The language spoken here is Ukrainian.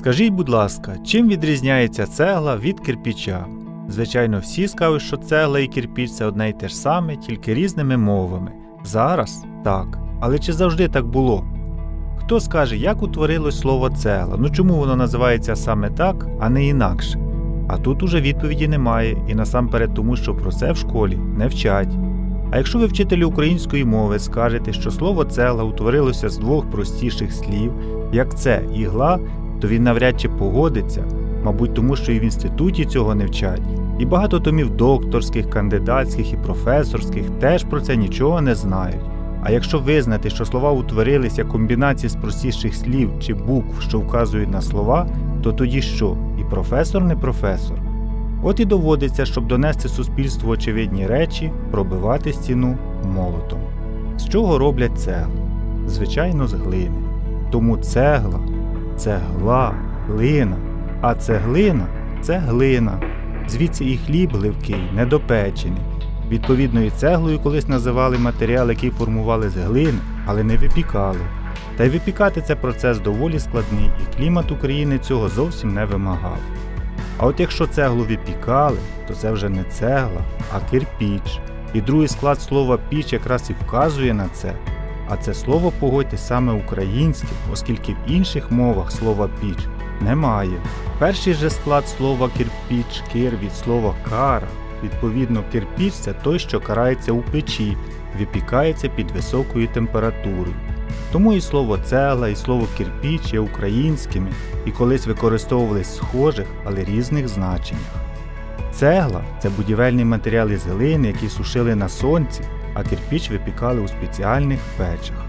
Скажіть, будь ласка, чим відрізняється цегла від кирпіча? Звичайно, всі скажуть, що цегла і кирпіч це одне й те ж саме, тільки різними мовами. Зараз так. Але чи завжди так було? Хто скаже, як утворилось слово цегла? Ну чому воно називається саме так, а не інакше? А тут уже відповіді немає, і насамперед тому, що про це в школі не вчать. А якщо ви вчителі української мови скажете, що слово цегла утворилося з двох простіших слів, як це ігла, то він навряд чи погодиться, мабуть, тому що і в інституті цього не вчать. І багато томів докторських, кандидатських і професорських теж про це нічого не знають. А якщо визнати, що слова утворилися комбінації з простіших слів чи букв, що вказують на слова, то тоді що? І професор не професор. От і доводиться, щоб донести суспільству очевидні речі, пробивати стіну молотом. З чого роблять цеглу? Звичайно, з глини. Тому цегла цегла, глина, а цеглина це глина. Звідси і хліб гливкий, недопечений. Відповідною цеглою колись називали матеріал, який формували з глини, але не випікали. Та й випікати це процес доволі складний, і клімат України цього зовсім не вимагав. А от якщо цеглу випікали, то це вже не цегла, а кирпіч. І другий склад слова піч якраз і вказує на це. А це слово погодьте саме українське, оскільки в інших мовах слова піч немає. Перший же склад слова кирпіч, кир від слова кара. Відповідно, кирпіч це той, що карається у печі, випікається під високою температурою. Тому і слово цегла, і слово кирпіч є українськими і колись використовувались схожих, але різних значеннях. Цегла це будівельний матеріал із глини, який сушили на сонці, а кирпіч випікали у спеціальних печах.